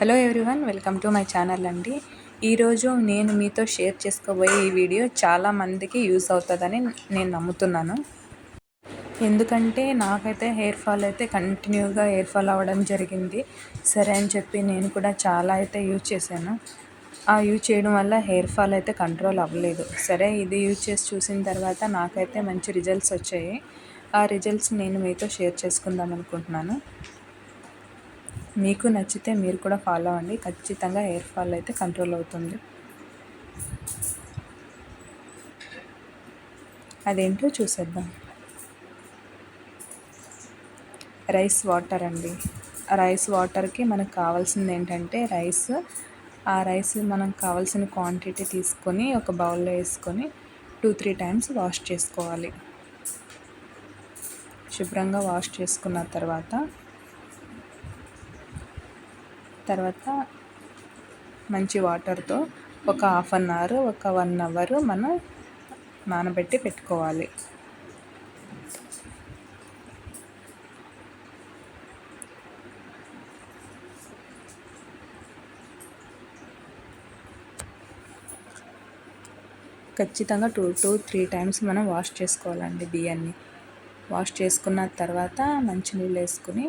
Hello everyone welcome to my channel అండి. ఈరోజు నేను మీతో షేర్ చేసుకోబోయే ఈ వీడియో చాలా మందికి యూస్ అవుతుందని నేను నమ్ముతున్నాను. ఎందుకంటే నాకైతే హెయిర్ ఫాల్ అయితే కంటిన్యూగా హెయిర్ ఫాల్ అవ్వడం జరిగింది. సరే అని చెప్పి నేను కూడా చాలా అయితే యూజ్ చేశాను. ఆ యూజ్ చేయడం వల్ల హెయిర్ ఫాల్ అయితే కంట్రోల్ అవ్వలేదు. సరే ఇది యూజ్ చేసి చూసిన తర్వాత నాకైతే మంచి రిజల్ట్స్ వచ్చాయి. ఆ రిజల్ట్స్ నేను మీతో షేర్ చేసుకుందాం అనుకుంటున్నాను. మీకు నచ్చితే మీరు కూడా ఫాలో అవ్వండి ఖచ్చితంగా హెయిర్ ఫాల్ అయితే కంట్రోల్ అవుతుంది. అదేంటో చూసేద్దాం. రైస్ వాటర్ అండి. రైస్ వాటర్కి మనకు కావాల్సింది ఏంటంటే రైస్. ఆ రైస్ మనకు కావాల్సిన క్వాంటిటీ తీసుకొని ఒక బౌల్లో వేసుకొని టూ త్రీ టైమ్స్ వాష్ చేసుకోవాలి. శుభ్రంగా వాష్ చేసుకున్న తర్వాత తర్వాత మంచి వాటర్తో ఒక హాఫ్ అన్ అవర్ ఒక వన్ అవర్ మనం నానబెట్టి పెట్టుకోవాలి. ఖచ్చితంగా టూ టూ త్రీ టైమ్స్ మనం వాష్ చేసుకోవాలండి బియ్యాన్ని. వాష్ చేసుకున్న తర్వాత మంచినీళ్ళు వేసుకుని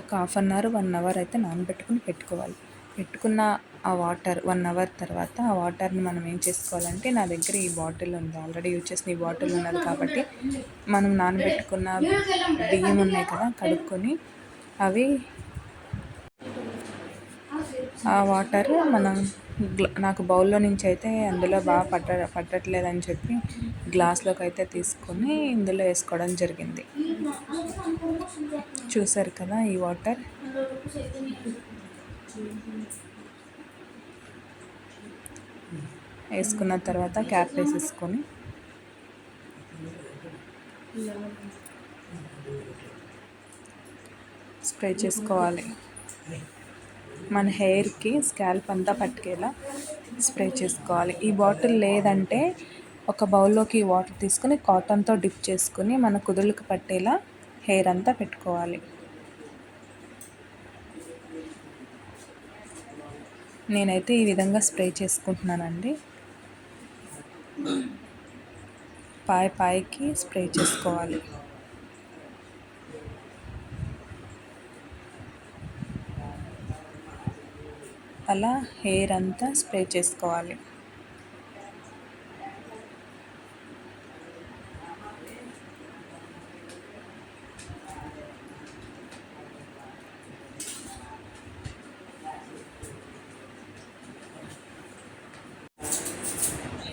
ఒక half an hour one hour అయితే నానబెట్టుకుని పెట్టుకోవాలి. పెట్టుకున్న ఆ వాటర్ వన్ అవర్ తర్వాత ఆ వాటర్ని మనం ఏం చేసుకోవాలంటే నా దగ్గర ఈ బాటిల్ ఉంది. ఆల్రెడీ యూజ్ చేసిన ఈ బాటిల్ ఉన్నది కాబట్టి మనం నానబెట్టుకున్న బియ్యం ఉన్నాయి కదా కడుక్కొని అవి ఆ వాటర్ మనం నాకు బౌల్లో నుంచి అయితే అందులో బాగా పట్ట పట్టట్లేదని చెప్పి గ్లాస్లోకి అయితే తీసుకొని ఇందులో వేసుకోవడం జరిగింది. చూసారు కదా ఈ వాటర్. వేసుకున్న తర్వాత క్యాప్ వేసేసుకొని. స్ప్రే చేసుకోవాలి. మన హెయిర్కి స్కాల్ప్ అంతా పట్టుకేలా స్ప్రే చేసుకోవాలి. ఈ బాటిల్ లేదంటే ఒక బౌల్లోకి వాటర్ తీసుకుని కాటన్తో డిప్ చేసుకుని మన కుదుళ్ళకి పట్టేలా హెయిర్ అంతా పెట్టుకోవాలి. నేనైతే ఈ విధంగా స్ప్రే చేసుకుంటున్నానండి. పాయ పాయకి స్ప్రే చేసుకోవాలి. అలా హెయిర్ అంతా స్ప్రే చేసుకోవాలి.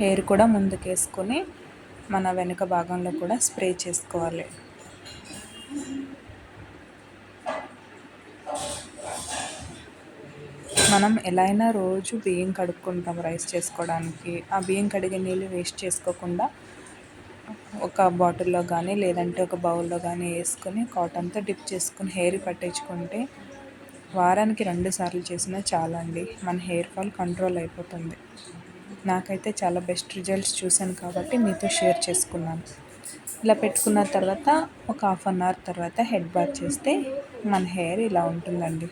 హెయిర్ కూడా ముందుకేసుకొని మన వెనుక భాగంలో కూడా స్ప్రే చేసుకోవాలి. మనం ఎలా అయినా రోజు బియ్యం కడుక్కుంటాం రైస్ చేసుకోవడానికి. ఆ బియ్యం కడిగే నీళ్ళు వేస్ట్ చేసుకోకుండా ఒక బాటిల్లో కానీ లేదంటే ఒక బౌల్లో కానీ వేసుకొని కాటన్తో డిప్ చేసుకొని హెయిర్ పట్టించుకుంటే వారానికి రెండు సార్లు చేసినా చాలా అండి మన హెయిర్ ఫాల్ కంట్రోల్ అయిపోతుంది. నాకైతే చాలా బెస్ట్ రిజల్ట్స్ చూశాను కాబట్టి మీతో షేర్ చేసుకున్నాను. ఇలా పెట్టుకున్న తర్వాత ఒక హాఫ్ అన్ అవర్ తర్వాత హెడ్ బాత్ చేస్తే మన హెయిర్ ఇలా ఉంటుందండి.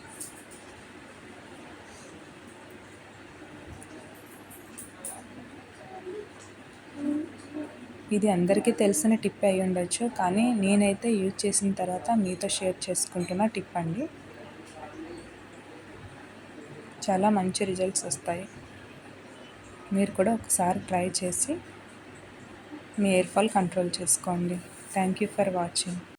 ఇది అందరికీ తెలిసిన టిప్ అయి ఉండొచ్చు కానీ నేనైతే యూజ్ చేసిన తర్వాత మీతో షేర్ చేసుకుంటున్న టిప్ అండి. చాలా మంచి రిజల్ట్స్ వస్తాయి. మీరు కూడా ఒకసారి ట్రై చేసి మీ ఎయిర్ ఫాల్ కంట్రోల్ చేసుకోండి. Thank you for watching